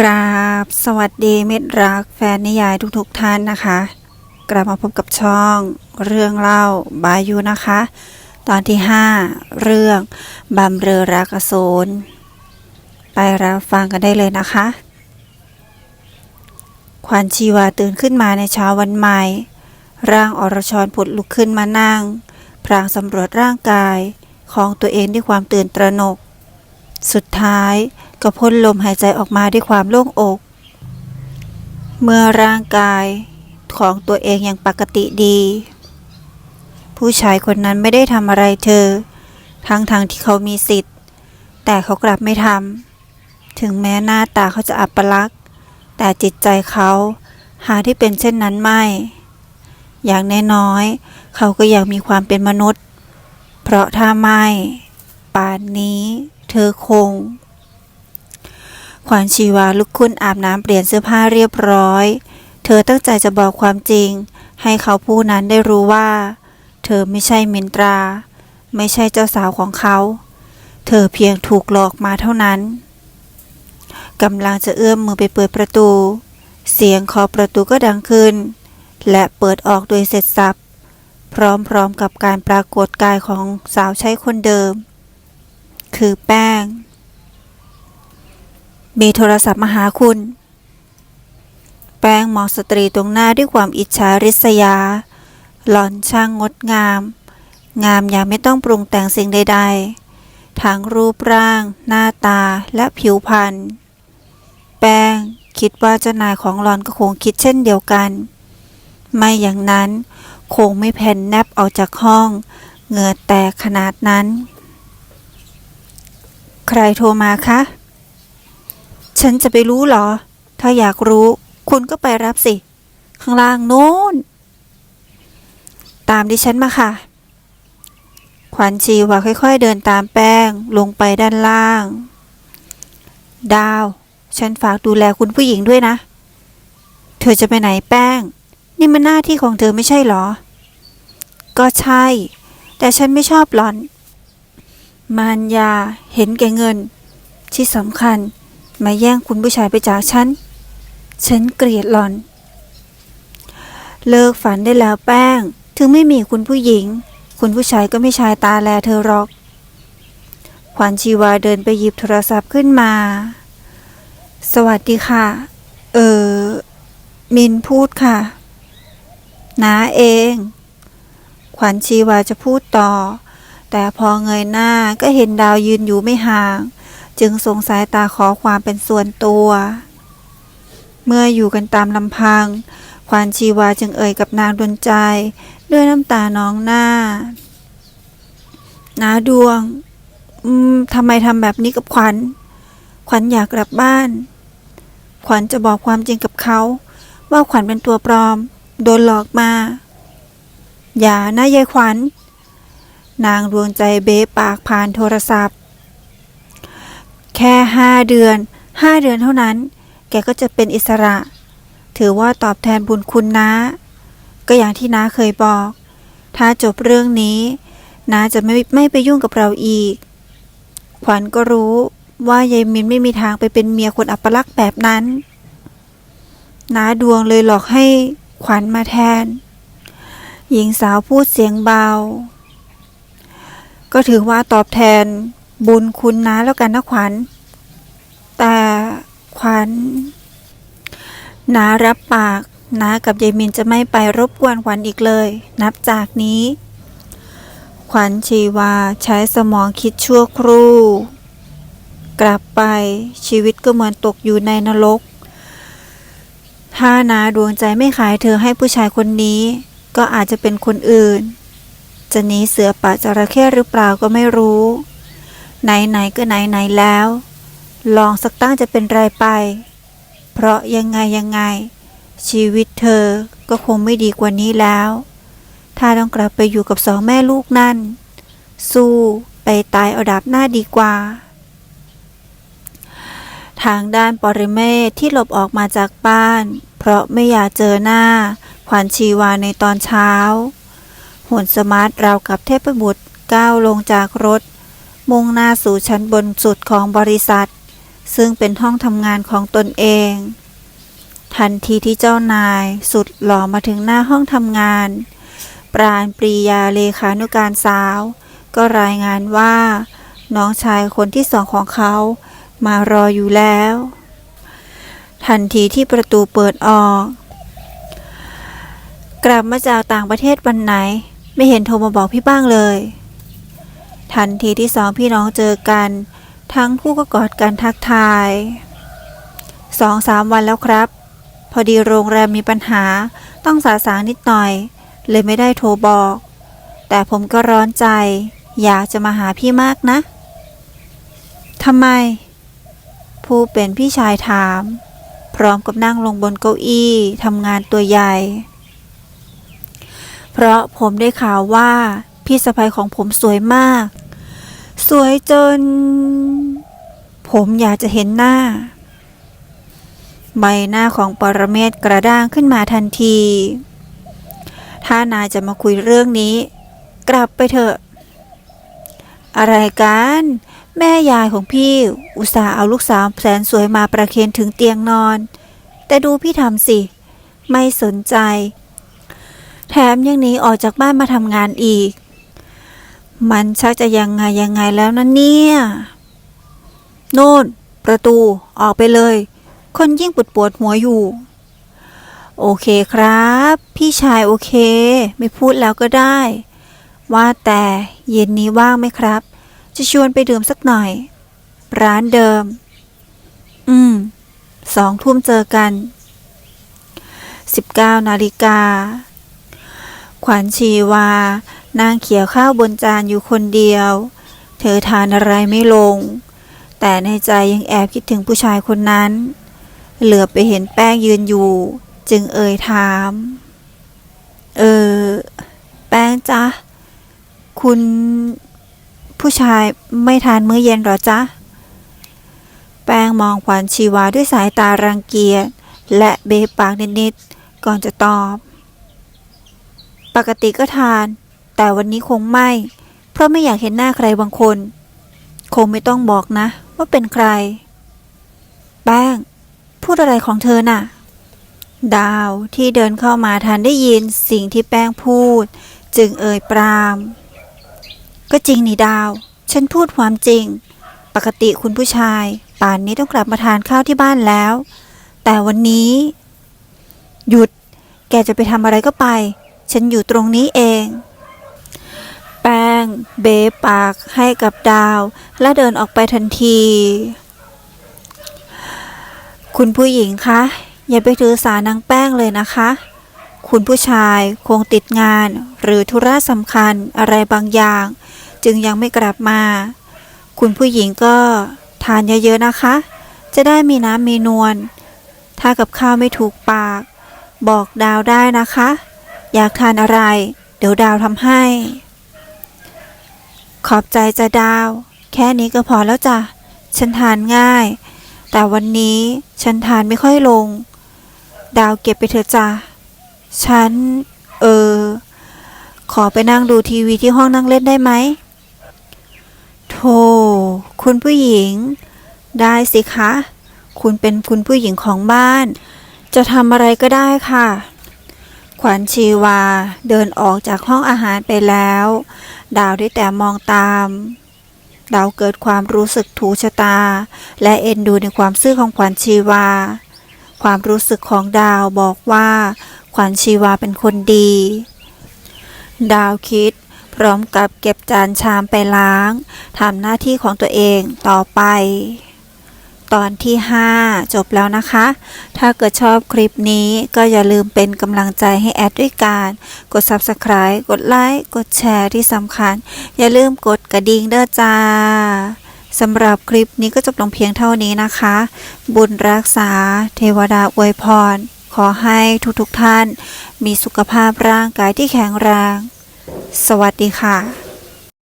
กราบสวัสดีเมิตรรักแฟนนิยายทุกๆทท่านนะคะ กลับมาพบกับช่องเรื่องเล่าบายูนะคะ ตอนที่ 5 เรื่องบำเรอรักอสูรไปรับฟังกันได้เลยนะคะ ขวัญชีวาตื่นขึ้นมาในเช้าวันใหม่ ร่างอรชรผุดลุกขึ้นมานั่ง พรางสำรวจร่างกายของตัวเองด้วยความตื่นตระหนก สุดท้ายก็พ่นลมหายใจออกมาด้วยความโล่งอก เมื่อร่างกายของตัวเองยังปกติดี ผู้ชายคนนั้นไม่ได้ทำอะไรเธอ ทั้งๆทที่เขามีสิทธิ์ แต่เขากลับไม่ทำถึงแม้หน้าตาเขาจะอัปลักษณ์ แต่จิตใจเขาหาที่เป็นเช่นนั้นไม่ อย่างน้อยๆเขาก็ยังมีความเป็นมนุษย์ เพราะถ้าไม่ ป่านนี้ เธอคง ขวัญชีวาลุกขึ้นอาบน้ำเปลี่ยนเสื้อผ้าเรียบร้อย เธอตั้งใจจะบอกความจริง ให้เขาผู้นั้นได้รู้ว่า เธอไม่ใช่มินตรา ไม่ใช่เจ้าสาวของเขา เธอเพียงถูกหลอกมาเท่านั้นกำลังจะเอื้อมมือไปเปิดประตู เสียงเคาะประตูก็ดังขึ้น และเปิดออกโดยเสร็จสับพร้อมๆกับการปรากฏกายของสาวใช้คนเดิม คือแป้ง มีโทรศัพท์มาหาคุณ แป้งมองสตรีตรงหน้าด้วยความอิจฉาริษยา หล่อนช่างงดงาม งามอย่างไม่ต้องปรุงแต่งสิ่งใด ๆ ทั้งรูปร่าง หน้าตาและผิวพรรณ แป้งคิดว่าเจ้านายของหลอนก็คงคิดเช่นเดียวกัน ไม่อย่างนั้นคงไม่แผ่นแนบออกจากห้อง เหงื่อแตกขนาดนั้น ใครโทรมาคะ ฉันจะไปรู้เหรอ ถ้าอยากรู้ คุณก็ไปรับสิ ข้างล่างโน้น ตามดิฉันมาค่ะ ขวัญชีว่าค่อยๆเดินตามแป้งลงไปด้านล่าง ดาว ฉันฝากดูแลคุณผู้หญิงด้วยนะ เธอจะไปไหนแป้ง นี่มันหน้าที่ของเธอไม่ใช่เหรอ ก็ใช่ แต่ฉันไม่ชอบหลอน มารยาเห็นแก่เงิน ที่สำคัญมาแย่งคุณผู้ชายไปจากฉัน ฉันเกลียดหลอน เลิกฝันได้แล้วแป้ง ถึงไม่มีคุณผู้หญิง คุณผู้ชายก็ไม่ชายตาแลเธอหรอก ขวัญชีวาเดินไปหยิบโทรศัพท์ขึ้นมา สวัสดีค่ะ เออ มินพูดค่ะน้าเอง ขวัญชีวาจะพูดต่อ แต่พอเงยหน้าก็เห็นดาวยืนอยู่ไม่ห่าง จึงส่งสายตาขอความเป็นส่วนตัว เมื่ออยู่กันตามลำพังขวัญชีวาจึงเอ่ยกับนางดวงใจ ด้วยน้ำตาน้องหน้า นาดวง อืมทำไมทำแบบนี้กับขวัญ ขวัญอยากกลับบ้าน ขวัญจะบอกความจริงกับเขา ว่าขวัญเป็นตัวปลอม โดนหลอกมา อย่านะยายขวัญ นางดวงใจเบ๊ปากผ่านโทรศัพท์ แค่ห้าเดือนห้าเดือนเท่านั้น แกก็จะเป็นอิสระ ถือว่าตอบแทนบุญคุณนะ ก็อย่างที่น้าเคยบอก ถ้าจบเรื่องนี้น้าจะไม่ไม่ไปยุ่งกับเราอีก ขวัญก็รู้ว่ายายมินไม่มีทางไปเป็นเมียคนอัปลักษณ์แบบนั้นน้าดวงเลยหลอกให้ขวัญมาแทน หญิงสาวพูดเสียงเบา ก็ถือว่าตอบแทนบุญคุณนะแล้วกันนะขวัญ แต่ขวัญนารับปากนากับยายมินจะไม่ไปรบกวนขวัญอีกเลย นับจากนี้ ขวัญชีวาใช้สมองคิดชั่วครู่ กลับไปชีวิตก็เหมือนตกอยู่ในนรก ถ้านาดวงใจไม่ขายเธอให้ผู้ชายคนนี้ ก็อาจจะเป็นคนอื่น จะหนีเสือป่าจระเข้หรือเปล่าก็ไม่รู้ ไหนๆก็ไหนๆแล้ว ลองสักตั้งจะเป็นไรไป เพราะยังไงยังไง ชีวิตเธอก็คงไม่ดีกว่านี้แล้ว ถ้าต้องกลับไปอยู่กับสองแม่ลูกนั่น สู้ไปตายเอาดับหน้าดีกว่า ทางด้านปริเมศที่หลบออกมาจากบ้าน เพราะไม่อยากเจอหน้า ขวัญชีวาในตอนเช้า หุ่นสมาร์ทราวกับเทพบุตรก้าวลงจากรถ มุ่งหน้าสู่ชั้นบนสุดของบริษัท ซึ่งเป็นห้องทำงานของตนเอง ทันทีที่เจ้านายสุดหล่อมาถึงหน้าห้องทำงาน ปราณปรียาเลขานุการสาว ก็รายงานว่า น้องชายคนที่สองของเขามารออยู่แล้ว ทันทีที่ประตูเปิดออก กลับมาจากต่างประเทศวันไหน ไม่เห็นโทรมาบอกพี่บ้างเลย ทันทีที่สองพี่น้องเจอกัน ทั้งคู่ก็กอดกันทักทายสองสามวันแล้วครับ พอดีโรงแรมมีปัญหาต้องสาสางนิดหน่อย เลยไม่ได้โทรบอก แต่ผมก็ร้อนใจ อยากจะมาหาพี่มากนะทำไม ผู้เป็นพี่ชายถาม พร้อมกับนั่งลงบนเก้าอี้ทำงานตัวใหญ่ เพราะผมได้ข่าวว่า พี่สะใภ้ของผมสวยมาก สวยจน ผมอยากจะเห็นหน้า ใบหน้าของปรเมศกระด้างขึ้นมาทันที ถ้านายจะมาคุยเรื่องนี้ กลับไปเถอะ อะไรกันแม่ยายของพี่อุตส่าห์เอาลูกสาวแสนสวยมาประเคนถึงเตียงนอน แต่ดูพี่ทำสิ ไม่สนใจ แถมยังหนีออกจากบ้านมาทำงานอีก มันชักจะยังไงยังไงแล้วนะเนี่ย โน่น ประตูออกไปเลย คนยิ่งปวดปวดหัวอยู่ โอเคครับ พี่ชายโอเค ไม่พูดแล้วก็ได้ ว่าแต่เย็นนี้ว่างไหมครับ จะชวนไปดื่มสักหน่อย ร้านเดิม อืม สองทุ่มเจอกัน 19นาฬิกา ขวัญชีวา นางเขียวข้าวบนจานอยู่คนเดียว เธอทานอะไรไม่ลง แต่ในใจยังแอบคิดถึงผู้ชายคนนั้น เหลือไปเห็นแป้งยืนอยู่ จึงเอ่ยถาม เออ แป้งจ๊ะ คุณผู้ชายไม่ทานมื้อเย็นหรอจ๊ะ แป้งมองขวัญชีวาด้วยสายตารังเกียจและเบปากนิดๆก่อนจะตอบ ปกติก็ทาน แต่วันนี้คงไม่ เพราะไม่อยากเห็นหน้าใครบางคน คงไม่ต้องบอกนะ ว่าเป็นใคร แป้ง พูดอะไรของเธอน่ะ ดาวที่เดินเข้ามาทันได้ยินสิ่งที่แป้งพูด จึงเอ่ยปราม ก็จริงนี่ดาว ฉันพูดความจริง ปกติคุณผู้ชาย ป่านนี้ต้องกลับมาทานข้าวที่บ้านแล้ว แต่วันนี้ หยุด แกจะไปทำอะไรก็ไป ฉันอยู่ตรงนี้เอง แป้งเบะปากให้กับดาว และเดินออกไปทันที คุณผู้หญิงคะ อย่าไปถือสานางแป้งเลยนะคะ คุณผู้ชายคงติดงาน หรือธุระสำคัญอะไรบางอย่าง จึงยังไม่กลับมา คุณผู้หญิงก็ทานเยอะๆนะคะ จะได้มีน้ำมีนวลถ้ากับข้าวไม่ถูกปาก บอกดาวได้นะคะ อยากทานอะไร เดี๋ยวดาวทำให้ ขอบใจจะดาว แค่นี้ก็พอแล้วจ้ะ ฉันทานง่าย แต่วันนี้ฉันทานไม่ค่อยลง ดาวเก็บไปเถอะจ้ะ ฉัน เออ ขอไปนั่งดูทีวีที่ห้องนั่งเล่นได้ไหมโธ่คุณผู้หญิง ได้สิคะ คุณเป็นคุณผู้หญิงของบ้าน จะทำอะไรก็ได้ค่ะ ขวัญชีวาเดินออกจากห้องอาหารไปแล้ว ดาวได้แต่มองตาม ดาวเกิดความรู้สึกถูชะตา และเอ็นดูในความซื่อของขวัญชีวา ความรู้สึกของดาวบอกว่า ขวัญชีวาเป็นคนดี ดาวคิดพร้อมกับเก็บจานชามไปล้างทำหน้าที่ของตัวเองต่อไป ตอนที่ 5 จบแล้วนะคะ ถ้าเกิดชอบคลิปนี้ก็อย่าลืมเป็นกำลังใจให้แอดด้วยการ กด Subscribe กดไลค์ กดแชร์ที่สำคัญ อย่าลืมกดกระดิ่งเด้อจ้าสำหรับคลิปนี้ก็จบลงเพียงเท่านี้นะคะ บุญรักษา เทวดาอวยพร ขอให้ทุกๆทท่าน มีสุขภาพร่างกายที่แข็งแรง สวัสดีค่ะ